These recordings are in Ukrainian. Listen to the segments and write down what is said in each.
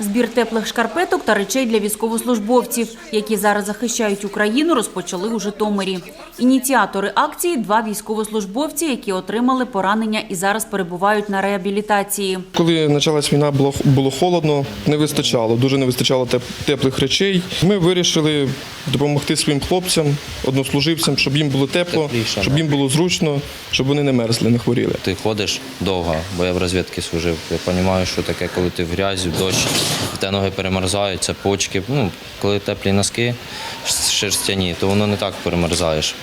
Збір теплих шкарпеток та речей для військовослужбовців, які зараз захищають Україну, розпочали у Житомирі. Ініціатори акції – два військовослужбовці, які отримали поранення і зараз перебувають на реабілітації. Коли почалась війна, було, було холодно, не вистачало, дуже не вистачало теп- теплих речей. Ми вирішили допомогти своїм хлопцям, однослуживцям, щоб їм було тепло, щоб їм було зручно, щоб вони не мерзли, не хворіли. Ти ходиш довго, бо я в розвідці служив. Я розумію, що таке, коли ти в грязі, в дощ, те ноги перемерзаються, почки. Ну, коли теплі носки шерстяні, то воно не так перемерзаєш.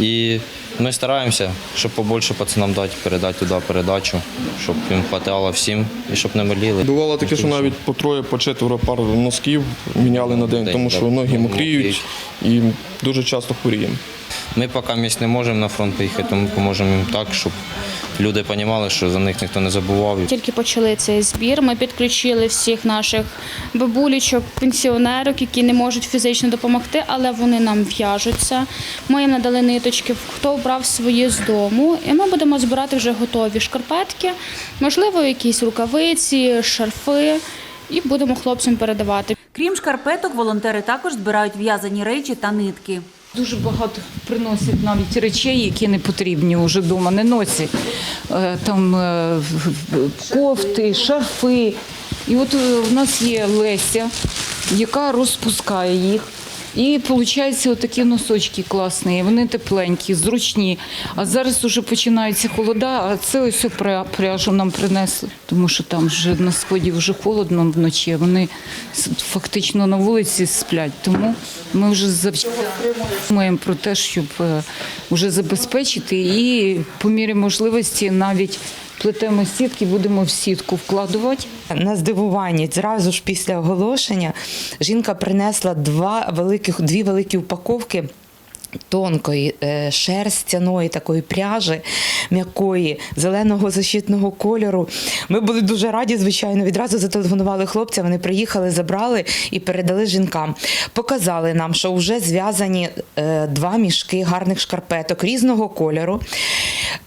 І ми стараємося, щоб побільше пацанам дати, передати туди передачу, щоб їм хватало всім і щоб не боліли. Бувало таке, що навіть по троє, по четверо пар носків міняли на день, тому що ноги мокріють і дуже часто хворіємо. Ми поки місць не можемо на фронт поїхати, тому поможемо їм так, щоб люди розуміли, що за них ніхто не забував. Тільки почали цей збір. Ми підключили всіх наших бабулічок, пенсіонерок, які не можуть фізично допомогти, але вони нам в'яжуться. Ми їм надали ниточки, хто брав свої з дому, і ми будемо збирати вже готові шкарпетки, можливо, якісь рукавиці, шарфи, і будемо хлопцям передавати. Крім шкарпеток, волонтери також збирають в'язані речі та нитки. Дуже багато приносять навіть речей, які не потрібні вже вдома, не носять. Е, Там е, кофти, шарфи. І от у в нас є Леся, яка розпускає їх. І виходить, отакі носочки класні, вони тепленькі, зручні. А зараз вже починаються холода, а це ось пря- пряжу нам принесли, тому що там вже на сході вже холодно вночі, вони фактично на вулиці сплять. Тому ми вже завжди думаємо про те, щоб е, вже забезпечити і по мірі можливості навіть плетемо сітки, будемо в сітку вкладувати. На здивування зразу ж після оголошення жінка принесла два великих, дві великі упаковки. Тонкої е, шерстяної такої пряжі, м'якої, зеленого защитного кольору. Ми були дуже раді, звичайно. Відразу зателефонували хлопцям. Вони приїхали, забрали і передали жінкам. Показали нам, що вже зв'язані е, два мішки гарних шкарпеток різного кольору.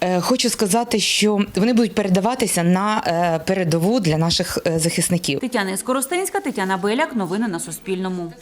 Е, Хочу сказати, що вони будуть передаватися на е, передову для наших е, захисників. Тетяна Скоростенська, Тетяна Беляк. Новини на Суспільному.